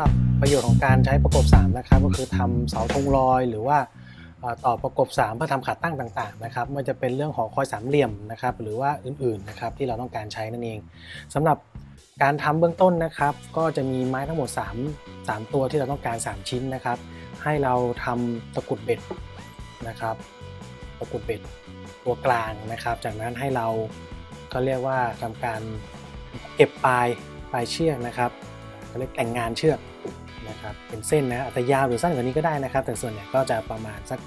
หรับประโยชน์ของการใช้ประกบ3นะครับก็คือทำเสาธงลอยหรือว่าต่อประกบ 3 เพื่อทำขาตั้งต่างๆนะครับม่ว่าจะเป็นเรื่องของคอยสามเหลี่ยมนะครับหรือว่าอื่นๆนะครับที่เราต้องการใช้นั่นเองสำหรับการทำเบื้องต้นนะครับ ก็จะมีไม้ทั้งหมด 3 3 ตัวที่เราต้องการ 3 ชิ้นนะครับ ให้เราทำตะกุดเบ็ดนะครับตะกุดเบ็ดตัวกลางนะครับ จากนั้นให้เราก็เรียกว่าทำการเก็บปลายปลายเชือกนะครับเรียกแต่งงานเชือก นะครับเป็นเส้นนะอาจจะยาวหรือสั้นกว่านี้ก็ได้นะครับ แต่ส่วนใหญ่ก็จะประมาณสัก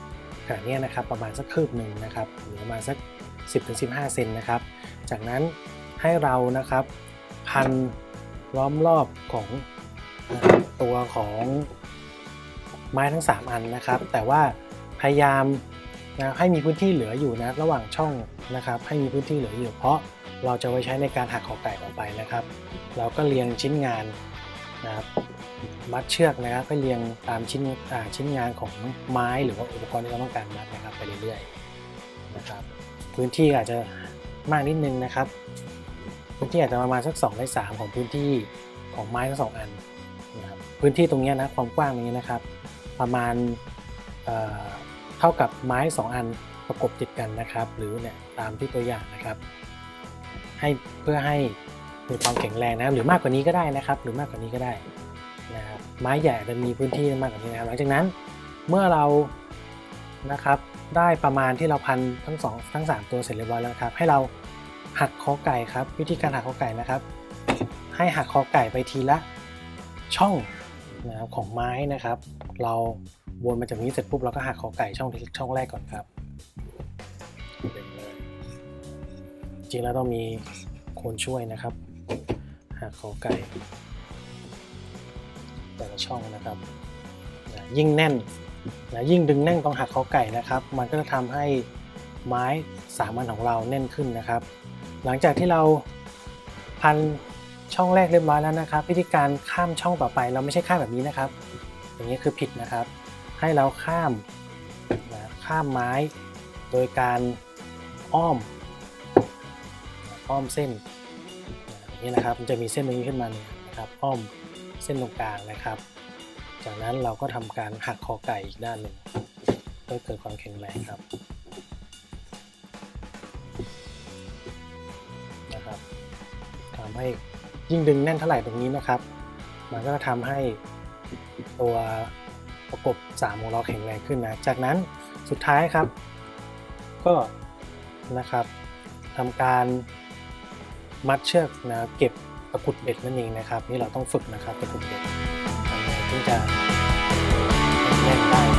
ขนาดเนี้ยนะครับประมาณสักคืบหนึ่งนะครับหรือประมาณสัก 10-15 เซนนะครับ จากนั้นให้เรานะครับพันล้อมรอบของตัวของไม้ทั้ง 3 อันนะครับ แต่ว่าพยายามนะให้มีพื้นที่เหลืออยู่นะระหว่างช่องนะครับ ให้มีพื้นที่เหลืออยู่ เพราะเราจะไว้ใช้ในการหักขอไก่ต่อไปนะครับ เราก็เรียงชิ้นงาน นะครับมัดเชือกนะครับก็เรียงตามชิ้นชิ้นงานของไม้หรือว่าอุปกรณ์ที่เราต้องการมัดนะครับไปเรื่อยๆนะครับพื้นที่อาจจะมากนิดนึงนะครับ พื้นที่อาจจะประมาณสัก2ใน3ของพื้นที่ของไม้ทั้งสองอันนะครับพื้นที่ตรงนี้นะความกว้างนี้นะครับ ประมาณเเท่ากับไม้ 2 อันประกบติดกันนะครับ หรือเนี่ยตามที่ตัวอย่างนะครับ ให้เพื่อให้ มีความแข็งแรงนะครับหรือมากกว่านี้ก็ได้นะครับ หรือมากกว่านี้ก็ได้นะครับไม้ใหญ่จะมีพื้นที่มากกว่านี้นะครับหลังจากนั้นเมื่อเรานะครับได้ประมาณที่เราพันทั้งสองทั้งสามตัวเสร็จเรียบร้อยแล้วครับ ให้เราหักคอไก่ครับ วิธีการหักคอไก่นะครับ ให้หักคอไก่ไปทีละช่องนะครับของไม้นะครับ เราวนมาจากนี้เสร็จปุ๊บเราก็หักคอไก่ช่องที่ช่องแรกก่อนครับจริงแล้วต้องมีคนช่วยนะครับ หักคอไก่ แต่ละช่องนะครับนะยิ่งแน่นนะยิ่งดึงแน่นตรงหักคอไก่นะครับ มันก็จะทำให้ไม้สามันของเราแน่นขึ้นนะครับ หลังจากที่เราพันช่องแรกเรียบร้อยแล้วนะครับวิธีการข้ามช่องต่อไปเราไม่ใช่ข้ามแบบนี้นะครับ อย่างนี้คือผิดนะครับ ให้เราข้ามนะข้ามไม้โดยการอ้อมอ้อมเส้น นี้นะครับมันจะมีเส้นตรงนี้ขึ้นมาเนี่ยนะครับอ้อมเส้นตรงกลางนะครับ จากนั้นเราก็ทำการหักคอไก่อีกด้านหนึ่งเพื่อเกิดความแข็งแรงครับนะครับทำให้ยิ่งดึงแน่นเท่าไหร่ตรงนี้นะครับ มันก็จะทำให้ตัวประกบ3ของเราแข็งแรงขึ้นนะ จากนั้นสุดท้ายครับ ก็นะครับทำการ มัดเชือกนะเก็บตะกุดเบ็ดนั่นเองนะครับ นี่เราต้องฝึกนะครับตะกุดเบ็ดทำไงถึงจะแน่นได้